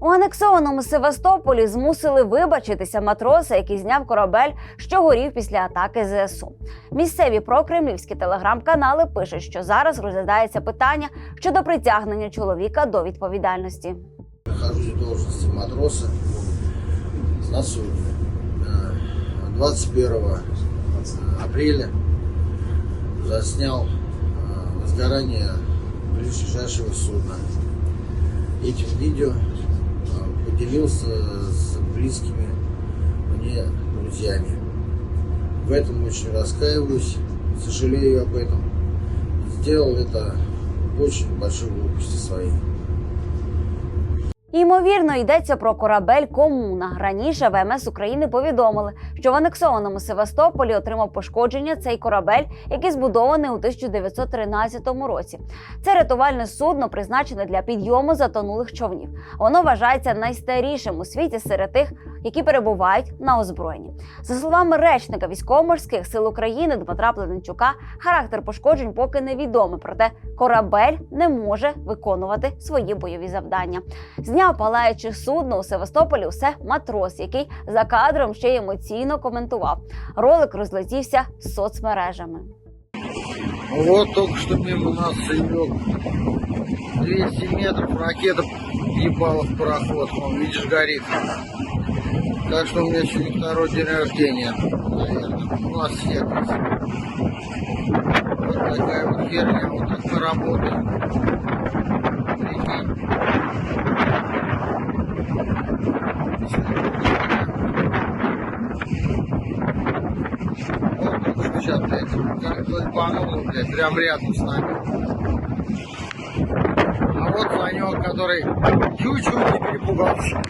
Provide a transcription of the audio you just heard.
У анексованому Севастополі змусили вибачитися матроса, який зняв корабель, що горів після атаки ЗСУ. Місцеві прокремлівські телеграм-канали пишуть, що зараз розглядається питання щодо притягнення чоловіка до відповідальності. Нахожусь в должности матроса на судне. Э, 21 апреля заснял э, возгорание ближайшего судна. Этим видео поделился с близкими мне друзьями. В этом очень раскаиваюсь, сожалею об этом. Сделал это очень большой глупости своей. Ймовірно, йдеться про корабель Комуна. Раніше ВМС України повідомили, що в анексованому Севастополі отримав пошкодження цей корабель, який збудований у 1913 році. Це рятувальне судно призначене для підйому затонулих човнів. Воно вважається найстарішим у світі серед тих, які перебувають на озброєнні. За словами речника військово-морських сил України Дмитра Плененчука, характер пошкоджень поки невідомий, проте корабель не може виконувати свої бойові завдання. Зняв палаюче судно у Севастополі усе матрос, який за кадром ще й емоційно коментував. Ролик розлетівся соцмережами. Вот только что мимо нас Саек. 200 метров ракета ебала в пароход. Вон, видишь, горит. Так что у меня сегодня второй день рождения. Наверное. У нас всех. Вот такая вот херня. Вот так мы работаем. Сейчас, блядь, как ебануло, блядь, прям рядом с нами. А вот Санек, который чуть-чуть не перепугался.